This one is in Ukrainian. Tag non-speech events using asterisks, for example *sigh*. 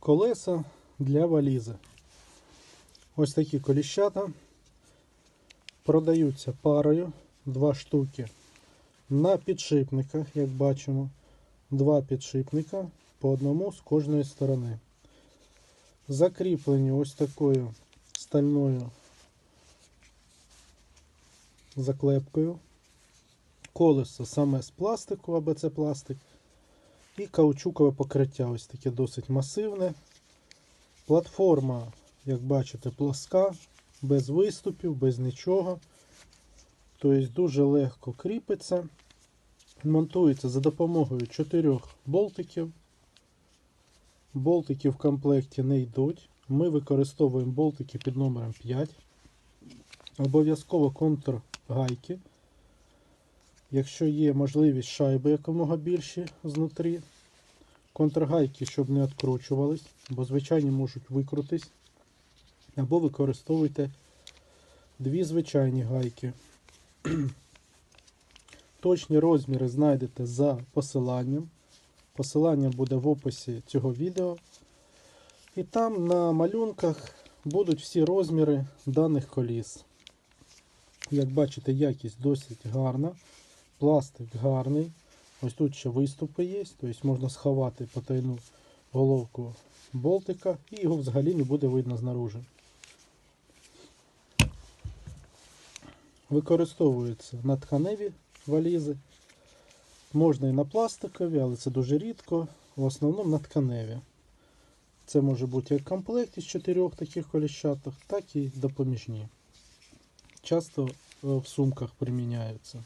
колеса для валізи. Ось такі коліщата продаються парою, два штуки на підшипниках, як бачимо, два підшипника по одному з кожної сторони. Закріплені ось такою стальною заклепкою. Колесо саме з пластику, або це пластик. І каучукове покриття, ось таке досить масивне. Платформа, як бачите, плоска, без виступів, без нічого. Тобто дуже легко кріпиться. Монтується за допомогою чотирьох болтиків. Болтики в комплекті не йдуть. Ми використовуємо болтики під номером 5. Обов'язково контур гайки. Якщо є можливість шайби якомога більші знутрі. Контргайки, щоб не відкручувались, бо звичайні можуть викрутись. Або використовуйте дві звичайні гайки. *clears throat* Точні розміри знайдете за посиланням. Посилання буде в описі цього відео. І там на малюнках будуть всі розміри даних коліс. Як бачите, якість досить гарна. Пластик гарний. Ось тут ще виступи є, тобто можна сховати потайну головку болтика і його взагалі не буде видно знаружи. Використовуються на тканеві валізи. Можна і на пластикові, але це дуже рідко. В основному на тканеві. Це може бути як комплект із чотирьох таких коліщаток, так і допоміжні. Часто е, в сумках приміняються.